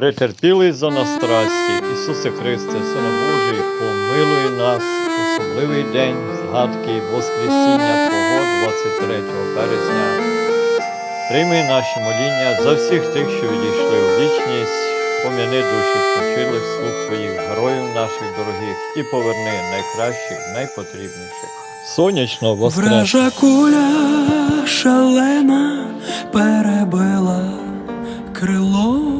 Претерпілий за нас страсті, Ісусе Христе, Сина Божий, помилуй нас, особливий день згадки Воскресіння Твого 23 березня. Прийми наші моління за всіх тих, що відійшли у вічність, пом'яни душі спочилих слуг Твоїх, героїв наших дорогих, і поверни найкращих, найпотрібніших. Сонячно воскрес! Вража куля шалена перебила крило,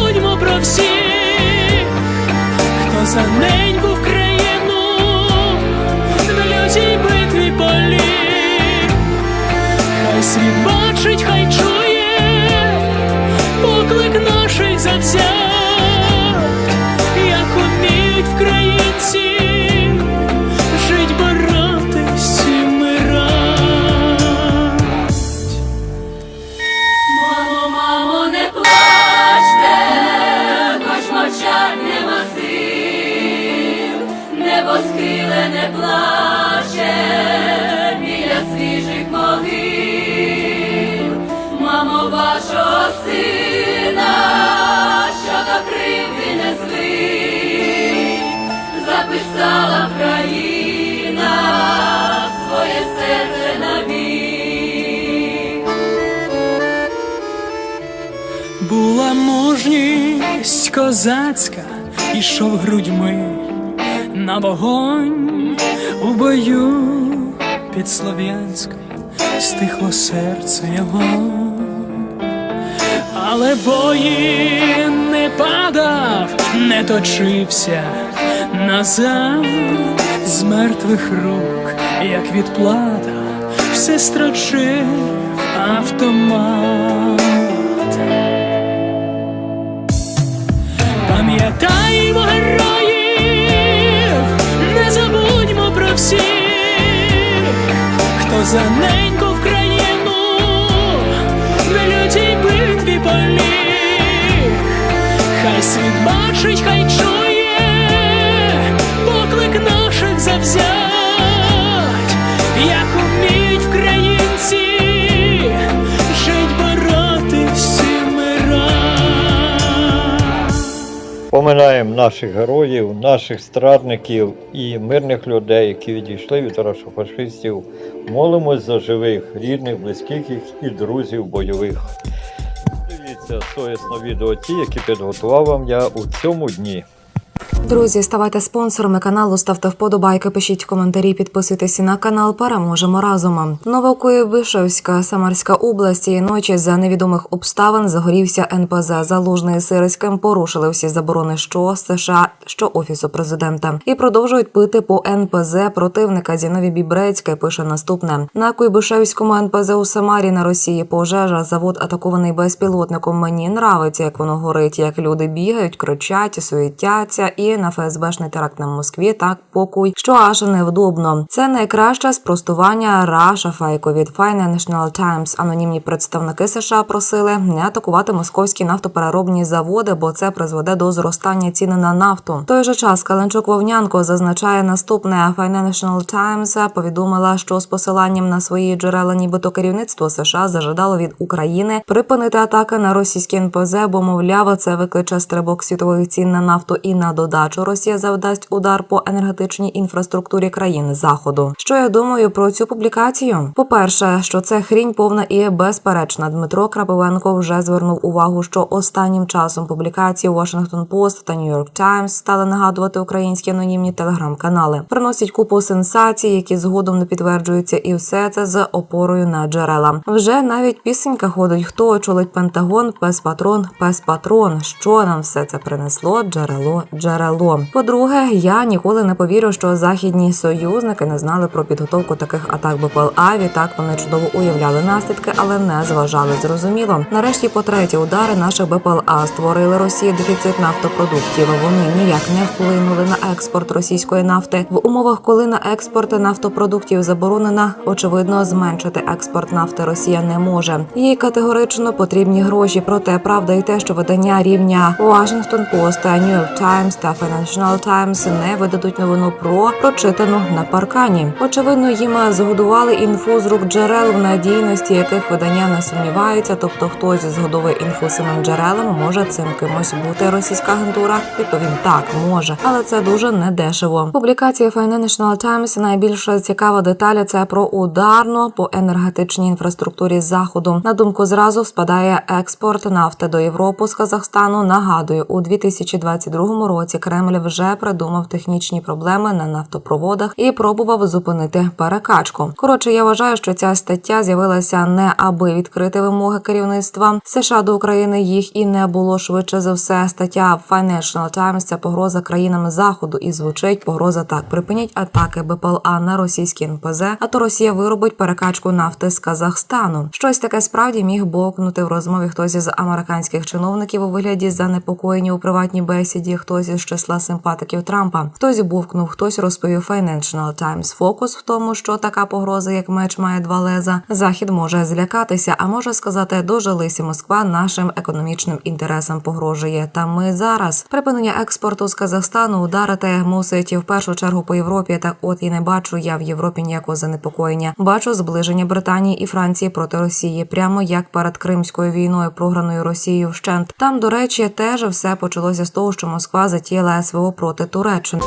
всіх, хто за неньку країну на людій битві полі, Хай світ бачить, хай чує, поклик наших завзят, мужність козацька, ішов грудьми на вогонь у бою під Слов'янськом стихло серце його, але воїн не падав, не точився назад. З мертвих рук, як відплата, все строчив автомат. Пам'ятаємо героїв, не забудьмо про всіх, хто за неньку в країну на лютій битві поліг. Хай світ бачить, Поминаємо наших героїв, наших страдників і мирних людей, які відійшли від рашофашистів. Молимось за живих, рідних, близьких їх і друзів бойових. Дивіться совісно відео ті, які підготував вам я у цьому дні. Друзі, ставайте спонсорами каналу, ставте вподобайки, пишіть коментарі, підписуйтесь на канал. Переможемо разом. Новокуєбишевська, Самарська область цієї ночі за невідомих обставин загорівся НПЗ. Залужний з Сирським порушили всі заборони, що США, що офісу президента, і продовжують пити по НПЗ противника. Зіновій Бібрецьке пише наступне: на Куйбишевському НПЗ у Самарі на Росії пожежа. Завод атакований безпілотником. Мені нравиться, як воно горить, як люди бігають, кричать, суетяться, і на ФСБшний теракт на Москві так покуй, що аж невдобно. Це найкраще спростування Раша Фейко від Financial Times. Анонімні представники США просили не атакувати московські нафтопереробні заводи, бо це призведе до зростання ціни на нафту. В той же час Каленчук Вовнянко зазначає наступне. Financial Times повідомила, що з посиланням на свої джерела, нібито керівництво США зажадало від України припинити атаки на російські НПЗ, бо мовляв, це викличе стрибок світових цін на нафту і на додачу Росія завдасть удар по енергетичній інфраструктурі країн заходу. Що я думаю про цю публікацію? По перше, що це хрінь повна і безперечна. Дмитро Крапивенко вже звернув увагу, що останнім часом публікації Washington Post та New York Times стали нагадувати українські анонімні телеграм-канали. Приносять купу сенсацій, які згодом не підтверджуються, і все це з опорою на джерела. Вже навіть пісенька ходить, хто очолить Пентагон, пес патрон, пес патрон. Що нам все це принесло? Джерело, джерело. Джерело. По-друге, я ніколи не повірю, що західні союзники не знали про підготовку таких атак БПЛА. Відтак вони чудово уявляли наслідки, але не зважали. Зрозуміло. Нарешті, по третє, удари наших БПЛА створили Росії дефіцит нафтопродуктів. Вони ніяк не вплинули на експорт російської нафти в умовах, коли на експорт нафтопродуктів заборонена, очевидно, зменшити експорт нафти Росія не може. Їй категорично потрібні гроші. Проте правда і те, що видання рівня Washington Post, New York Times та Financial Times не видадуть новину про прочитану на паркані. Очевидно, їм згодували інфу з рук джерел, в надійності яких видання не сумніваються. Тобто, хтось згодовує інфу самим джерелам, може цим кимось бути російська агентура. Відповім так, може, але це дуже недешево. Публікація Financial Times найбільш цікава деталь це про ударно по енергетичній інфраструктурі заходу. На думку зразу спадає експорт нафти до Європи з Казахстану. Нагадую, у 2022 році Кремль вже придумав технічні проблеми на нафтопроводах і пробував зупинити перекачку. Коротше, я вважаю, що ця стаття з'явилася не аби відкрити вимоги керівництва США до України. Їх і не було швидше за все. Стаття Financial Times – це погроза країнам заходу і звучить погроза так. Припиніть атаки БПЛА на російські НПЗ, а то Росія виробить перекачку нафти з Казахстану. Щось таке справді міг бовкнути в розмові хтось із американських чиновників у вигляді занепокоєння у приватній бесіді, хтось із числа симпатиків Трампа. Хтось бовкнув, хтось розповів Financial Times. Фокус в тому, що така погроза, як меч, має два леза. Захід може злякатися, а може сказати, дожилися Москва нашим економічним інтересам погрожує. Та ми зараз припинення експорту з Казахстану ударити мусить в першу чергу по Європі. Так, от і не бачу я в Європі ніякого занепокоєння. Бачу зближення Британії і Франції проти Росії, прямо як перед Кримською війною, програною Росією вщент. Там, до речі, теж все почалося з того, що Москва затіяла СВО проти Туреччини.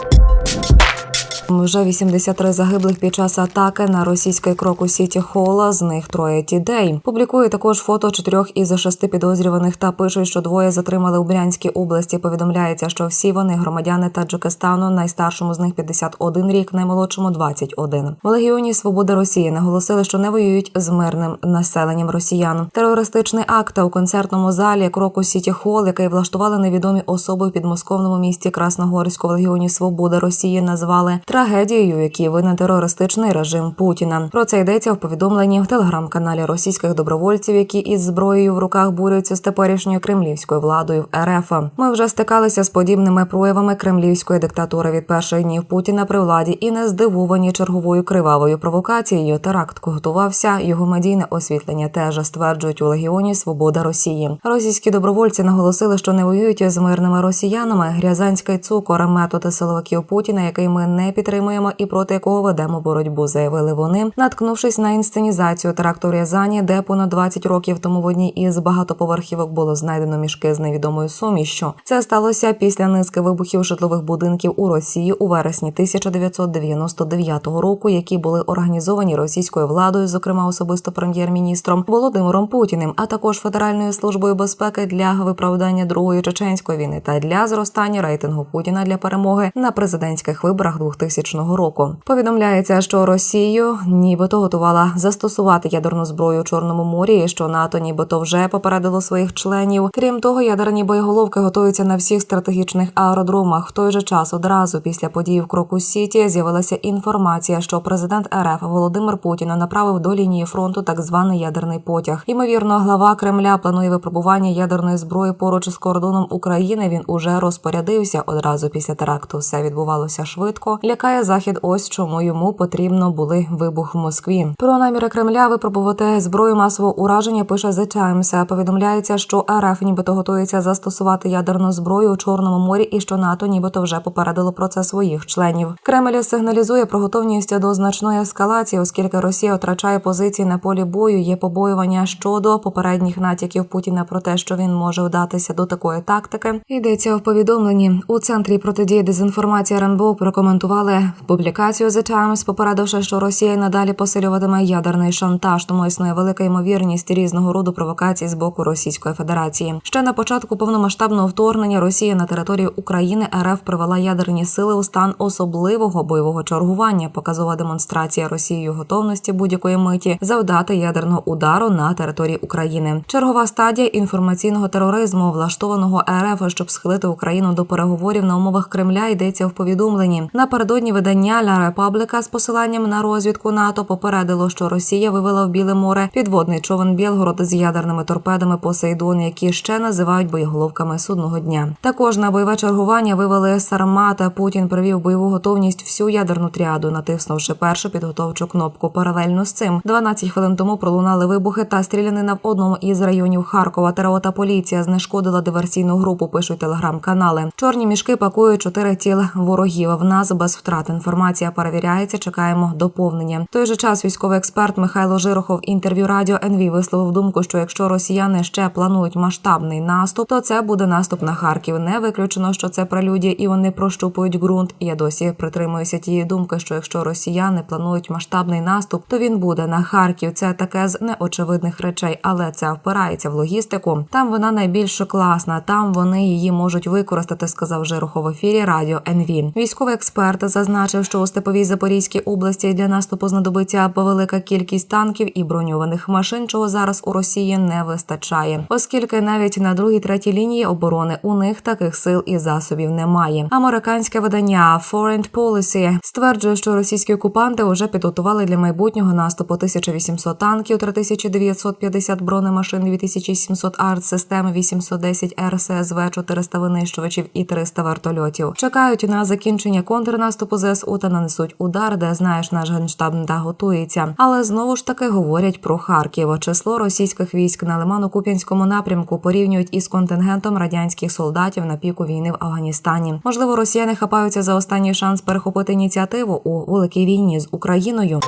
Вже 83 загиблих під час атаки на російський крок Сіті Холла. З них троє тідей. Публікує також фото чотирьох із шести підозрюваних та пишуть, що двоє затримали у Брянській області. Повідомляється, що всі вони громадяни Таджикистану. Найстаршому з них 51 рік, наймолодшому 21. В легіоні Свобода Росії наголосили, що не воюють з мирним населенням росіян. Терористичний акт у концертному залі кроку Сіті Холл, який влаштували невідомі особи в підмосковному місті Красногорську в легіоні Свобода Росії, назвали трагедією, які винен терористичний режим Путіна. Про це йдеться в повідомленні в телеграм-каналі російських добровольців, які із зброєю в руках борються з теперішньою кремлівською владою в РФ. Ми вже стикалися з подібними проявами кремлівської диктатури від перших днів Путіна при владі і не здивовані черговою кривавою провокацією. Теракт готувався. Його медійне освітлення теж стверджують у легіоні Свобода Росії. Російські добровольці наголосили, що не воюють з мирними росіянами. Грязанський цукор метод силовиків Путіна, який ми не підтримуємо і проти якого ведемо боротьбу, заявили вони, наткнувшись на інсценізацію теракту Рязані, де понад 20 років тому в одній із багатоповерхівок було знайдено мішки з невідомою сумішчю. Це сталося після низки вибухів житлових будинків у Росії у вересні 1999 року, які були організовані російською владою, зокрема особисто прем'єр-міністром Володимиром Путіним, а також Федеральною службою безпеки для виправдання другої чеченської війни та для зростання рейтингу Путіна для перемоги на президентських виборах 2000 року. Повідомляється, що Росію нібито готувала застосувати ядерну зброю у Чорному морі, і що НАТО нібито вже попередило своїх членів. Крім того, ядерні боєголовки готуються на всіх стратегічних аеродромах. В той же час одразу після подій в Кроку Сіті з'явилася інформація, що президент РФ Володимир Путін направив до лінії фронту так званий ядерний потяг. Ймовірно, глава Кремля планує випробування ядерної зброї поруч з кордоном України. Він уже розпорядився одразу після теракту. Все відбувалося швидко. Лякає захід. Ось чому йому потрібно були вибух в Москві. Про наміри Кремля випробувати зброю масового ураження пише The Times. Повідомляється, що РФ нібито готується застосувати ядерну зброю у Чорному морі, і що НАТО нібито вже попередило про це своїх членів. Кремль сигналізує про готовність до значної ескалації, оскільки Росія втрачає позиції на полі бою. Є побоювання щодо попередніх натяків Путіна про те, що він може вдатися до такої тактики. Йдеться в повідомленні у центрі протидії дезінформації РНБО прокоментували спростували публікацію The Times, попередивши, що Росія надалі посилюватиме ядерний шантаж, тому існує велика ймовірність різного роду провокацій з боку Російської Федерації. Ще на початку повномасштабного вторгнення Росія на територію України РФ привела ядерні сили у стан особливого бойового чергування. Показова демонстрація Росією готовності будь-якої миті завдати ядерного удару на території України. Чергова стадія інформаційного тероризму, влаштованого РФ, щоб схилити Україну до переговорів на умовах Кремля, йдеться в повідомленні. Напередодні видання Ля Репабліка з посиланням на розвідку НАТО попередило, що Росія вивела в Біле море підводний човен Білгород з ядерними торпедами Посейдон, які ще називають боєголовками судного дня. Також на бойове чергування вивели Сармата. Путін привів бойову готовність всю ядерну тріаду, натиснувши першу підготовчу кнопку. Паралельно з цим 12 хвилин тому пролунали вибухи та стрілянина в одному із районів Харкова. ТРО та поліція знешкодила диверсійну групу. Пишуть телеграм-канали. Чорні мішки пакують чотири тіл ворогів. В нас без втрат інформація перевіряється. Чекаємо доповнення. В той же час військовий експерт Михайло Жирохов інтерв'ю радіо НВ висловив думку, що якщо росіяни ще планують масштабний наступ, то це буде наступ на Харків. Не виключено, що це прелюдія, і вони прощупують ґрунт. Я досі притримуюся тієї думки, що якщо росіяни планують масштабний наступ, то він буде на Харків. Це таке з неочевидних речей, але це впирається в логістику. Там вона найбільш класна. Там вони її можуть використати, сказав Жирохов в ефірі радіо НВ. Військовий експерт зазначив, що у Степовій Запорізькій області для наступу знадобиться велика кількість танків і броньованих машин, чого зараз у Росії не вистачає, оскільки навіть на другій третій лінії оборони у них таких сил і засобів немає. Американське видання Foreign Policy стверджує, що російські окупанти вже підготували для майбутнього наступу 1800 танків, 3950 бронемашин, 2700 артсистем, 810 РСЗВ, 400 винищувачів і 300 вертольотів. Чекають на закінчення контрнаступу ЗСУ та нанесуть удар, де знаєш, наш генштаб не готується. Але знову ж таки говорять про Харків. Число російських військ на Лимано-Куп'янському напрямку порівнюють із контингентом радянських солдатів на піку війни в Афганістані. Можливо, росіяни хапаються за останній шанс перехопити ініціативу у великій війні з Україною.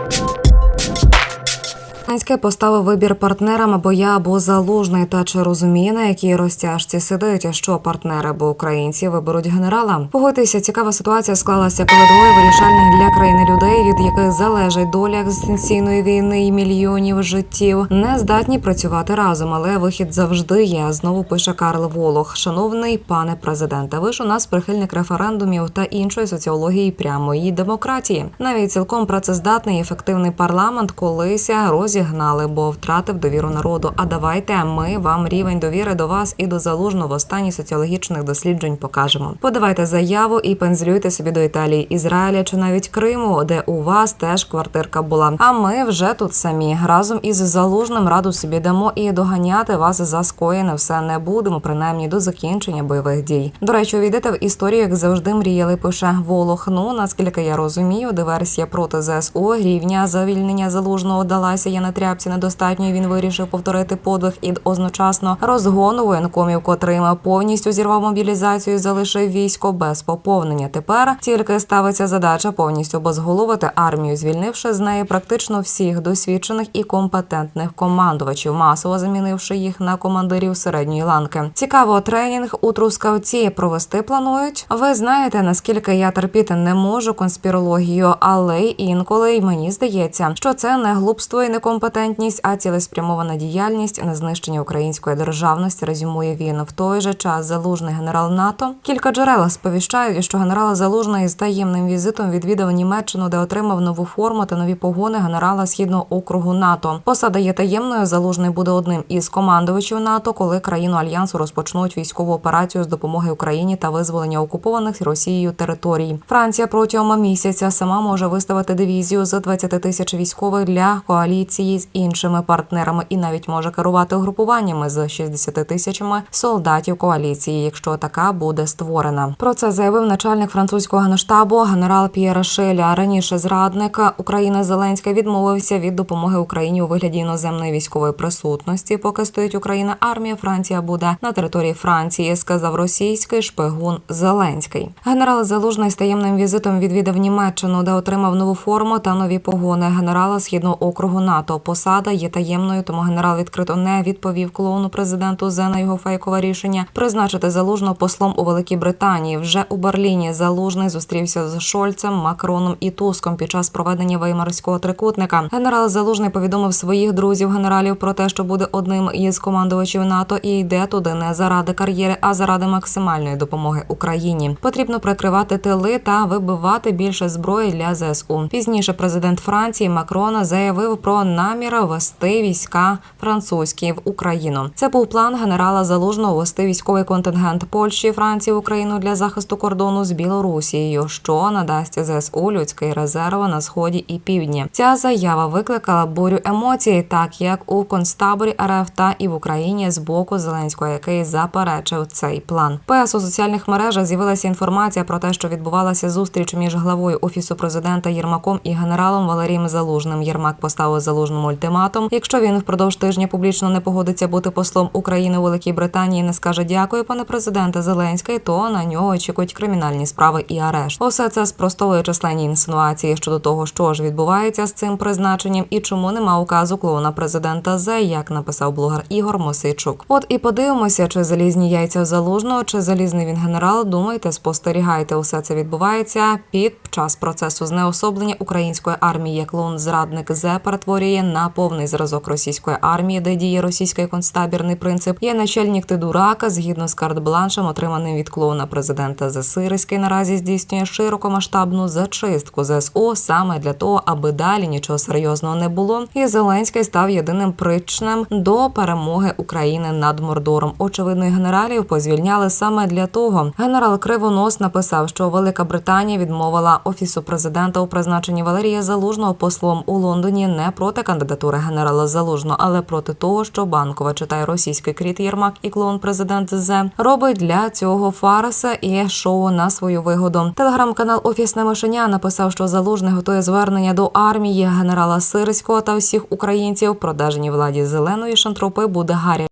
Зеленський поставив вибір партнерам або я, або залужний. Та чи розуміє, на якій розтяжці сидить, що партнери або українці виберуть генерала? Погодьтеся, цікава ситуація склалася, коли двоє вирішальних для країни людей, від яких залежить доля екзистенційної війни і мільйонів життів, не здатні працювати разом. Але вихід завжди є. Знову пише Карл Волох. Шановний пане президенте, ви ж у нас прихильник референдумів та іншої соціології прямої демократії. Навіть цілком працездатний і ефективний парламент колися розігнали, бо втратив довіру народу. А давайте ми вам рівень довіри до вас і до залужного в останніх соціологічних досліджень покажемо. Подавайте заяву і пензлюйте собі до Італії, Ізраїля чи навіть Криму, де у вас теж квартирка була. А ми вже тут самі разом із залужним раду собі дамо і доганяти вас за скоєне все не будемо, принаймні до закінчення бойових дій. До речі, увійдете в історію, як завжди мріяли. Пише Волох. Ну наскільки я розумію, диверсія проти ЗСУ, рівня завільнення залужного далася я на тряпці недостатньо. Він вирішив повторити подвиг і одночасно розгону воєнкомів, котрим повністю зірвав мобілізацію, і залишив військо без поповнення. Тепер тільки ставиться задача повністю обезголовити армію, звільнивши з неї практично всіх досвідчених і компетентних командувачів, масово замінивши їх на командирів середньої ланки. Цікаво, тренінг у трускавці провести планують. Ви знаєте, наскільки я терпіти не можу конспірологію, але інколи й мені здається, що це не глупство і некомпетентність, а цілеспрямована діяльність на знищення української державності. Резюмує він в той же час залужний генерал НАТО. Кілька джерел сповіщають, що генерал Залужний з таємним візитом відвідав Німеччину, де отримав нову форму та нові погони генерала східного округу НАТО. Посада є таємною. Залужний буде одним із командувачів НАТО, коли країну альянсу розпочнуть військову операцію з допомоги Україні та визволення окупованих Росією територій. Франція протягом місяця сама може виставити дивізію з 20 тисяч військових для коаліції з іншими партнерами і навіть може керувати угрупуваннями з 60 тисячами солдатів коаліції, якщо така буде створена. Про це заявив начальник французького генштабу генерал П'єра Шеля. Раніше зрадник України Зеленський відмовився від допомоги Україні у вигляді іноземної військової присутності. Поки стоїть Україна, армія Франція буде на території Франції, сказав російський шпигун Зеленський. Генерал Залужний з таємним візитом відвідав Німеччину, де отримав нову форму та нові погони генерала східного округу НАТО. Посада є таємною, тому генерал відкрито не відповів клоуну президенту Зе на його фейкове рішення призначити залужного послом у Великій Британії. Вже у Берліні залужний зустрівся з Шольцем, Макроном і Туском під час проведення веймарського трикутника. Генерал Залужний повідомив своїх друзів генералів про те, що буде одним із командувачів НАТО і йде туди не заради кар'єри, а заради максимальної допомоги Україні. Потрібно прикривати тили та вибивати більше зброї для ЗСУ. Пізніше президент Франції Макрон заявив про намір вести війська французькі в Україну. Це був план генерала Залужного вести військовий контингент Польщі, Франції, Україну для захисту кордону з Білорусією, що надасть ЗСУ людський резерв на сході і півдні. Ця заява викликала бурю емоцій, так як у концтаборі РФ та і в Україні з боку Зеленського, який заперечив цей план. ПС у соціальних мережах з'явилася інформація про те, що відбувалася зустріч між главою офісу президента Єрмаком і генералом Валерієм Залужним. Єрмак поставив залужному ультиматум. Якщо він впродовж тижня публічно не погодиться бути послом України у Великій Британії, не скаже дякую, пане президенте Зеленський, то на нього очікують кримінальні справи і арешт. Усе це спростовує численні інсинуації щодо того, що ж відбувається з цим призначенням і чому нема указу клоуна президента Зе, як написав блогер Ігор Мосейчук. От і подивимося, чи залізні яйця залужного, чи залізний він генерал. Думайте, спостерігайте, усе це відбувається під час процесу знеособлення української армії. Як клоун зрадник Зе перетворює на повний зразок російської армії, де діє російський концтабірний принцип. Є начальник ти дурака згідно з карт-бланшем, отриманим від клоуна президента Засириський наразі здійснює широкомасштабну зачистку ЗСУ саме для того, аби далі нічого серйозного не було. І Зеленський став єдиним причнем до перемоги України над Мордором. Очевидно, генералів позвільняли саме для того. Генерал Кривонос написав, що Велика Британія відмовила офісу президента у призначенні Валерія Залужного послом у Лондоні не проти кандидатури генерала Залужного, але проти того, що банкова читає російський кріт Єрмак і клоун президент Зе робить для цього фарса і шоу на свою вигоду. Телеграм-канал Офісне мишеня написав, що Залужний готує звернення до армії генерала Сирського та всіх українців. Продажній владі зеленої шантропи буде гаряче.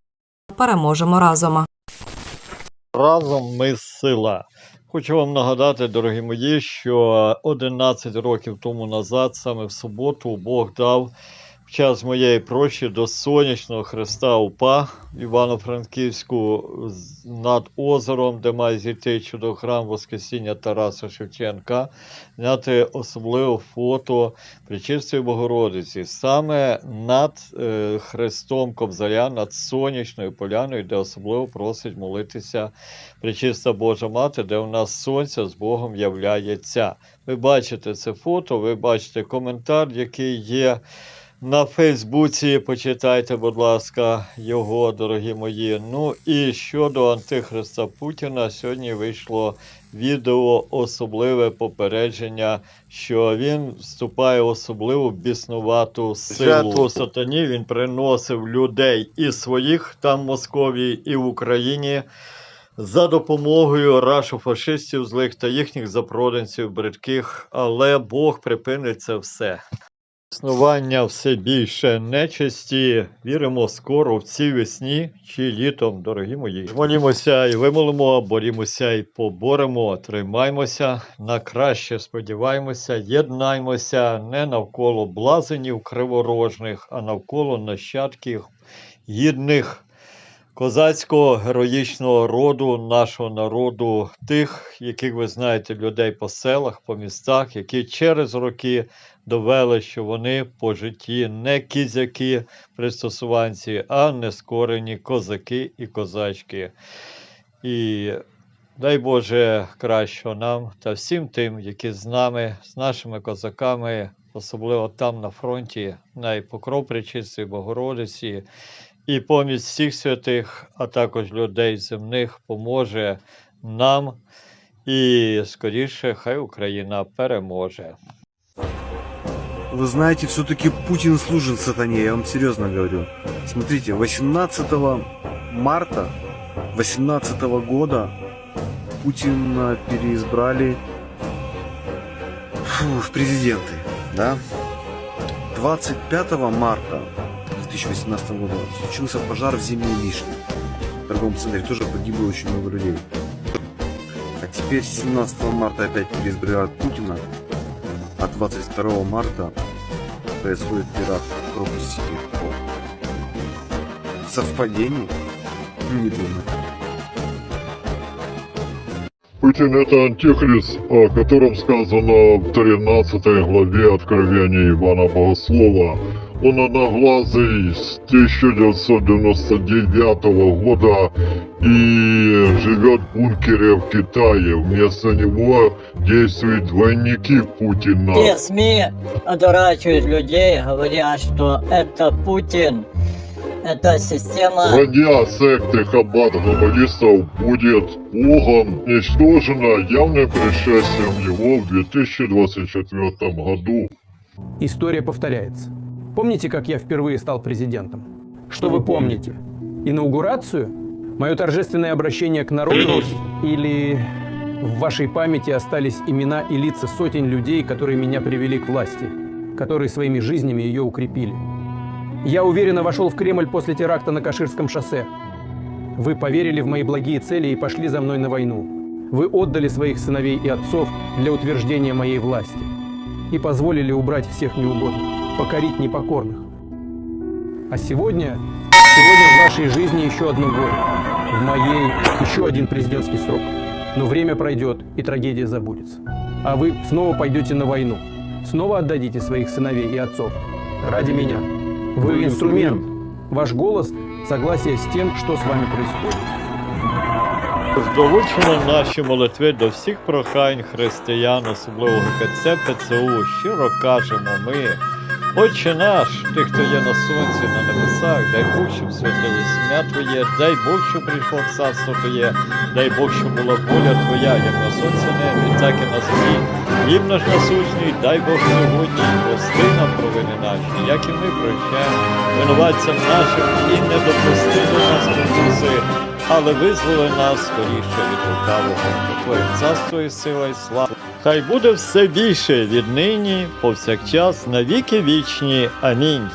Переможемо разом. Разом ми сила. Хочу вам нагадати, дорогі мої, що 11 років тому назад, саме в суботу, Бог дав в час моєї прощі до сонячного Христа УПА Івано-Франківську над озером, де має зійти чудо храм Воскресіння Тараса Шевченка, зняти особливе фото Пречистої Богородиці, саме над е, Хрестом Кобзаря, над сонячною поляною, де особливо просить молитися Пречиста Божа Мати, де у нас сонце з Богом являється. Ви бачите це фото, ви бачите коментар, який є на Фейсбуці. Почитайте, будь ласка, його, дорогі мої. Ну і щодо Антихриста Путіна, сьогодні вийшло відео особливе попередження, що він вступає в особливу біснувату силу. Сатані він приносив людей і своїх там в Московії, і в Україні за допомогою рашофашистів злих та їхніх запроданців бридких, але Бог припинить це все. Існування все більше нечисті. Віримо скоро в цій весні чи літом, дорогі мої. Молімося і вимолимо, борімося і поборемо, тримаймося на краще, сподіваємося, єднаймося не навколо блазенів криворожних, а навколо нащадків гідних козацького героїчного роду, нашого народу, тих, яких ви знаєте, людей по селах, по містах, які через роки довели, що вони по житті не кізяки пристосуванці, а нескорені козаки і козачки. І дай Боже кращого нам та всім тим, які з нами, з нашими козаками, особливо там на фронті, на покров Богородиці, і помість всіх святих, а також людей земних поможе нам. І скоріше, хай Україна переможе. Вы знаете, все-таки Путин служит сатане, я вам серьезно говорю. Смотрите, 18 марта 18 года Путина переизбрали фу, в президенты, да? 25 марта 2018 года случился пожар в Зимней Вишне. В торговом центре тоже погибло очень много людей. А теперь 17 марта опять переизбирают Путина, а 22 марта происходит теракт пропустить легко. Совпадение? Не думаю. Путин это антихрист, о котором сказано в 13 главе Откровения Ивана Богослова. Он одноглазый с 1999 года и живет в бункере в Китае. Вместо него действуют двойники Путина. Те СМИ одурачивают людей, говоря, что это Путин, это система Броня секты Хаббат глобалистов будет Богом уничтожена явным пришествием его в 2024 году. История повторяется. Помните, как я впервые стал президентом? Что вы помните? Инаугурацию? Мое торжественное обращение к народу? Или в вашей памяти остались имена и лица сотен людей, которые меня привели к власти, которые своими жизнями ее укрепили? Я уверенно вошел в Кремль после теракта на Каширском шоссе. Вы поверили в мои благие цели и пошли за мной на войну. Вы отдали своих сыновей и отцов для утверждения моей власти и позволили убрать всех неугодных, покорить непокорных. А сегодня, сегодня в вашей жизни еще одно горе, в моей еще один президентский срок. Но время пройдет, и трагедия забудется. А вы снова пойдете на войну, снова отдадите своих сыновей и отцов ради меня. Вы инструмент, ваш голос – согласие с тем, что с вами происходит. Долучено наші молитви до всіх прохань християн, особливо ГКЦ ПЦУ. Щиро кажемо ми. Отче наш, ти, хто є на сонці, на небесах, дай Бог, щоб святилось ім'я Твоє, дай Бог, щоб прийшло царство Твоє, дай Бог, щоб була воля Твоя, як на сонці небі, так і на землі. Хліб наш насущний, дай Бог сьогодні, прости нам провини наші, як і ми прощаємо винуватцям нашим, і не допусти до нас спокуси, але визволи нас скоріше від лукавого. Твоє царство і сила і слава. Хай буде все більше віднині, повсякчас, навіки вічні. Амінь.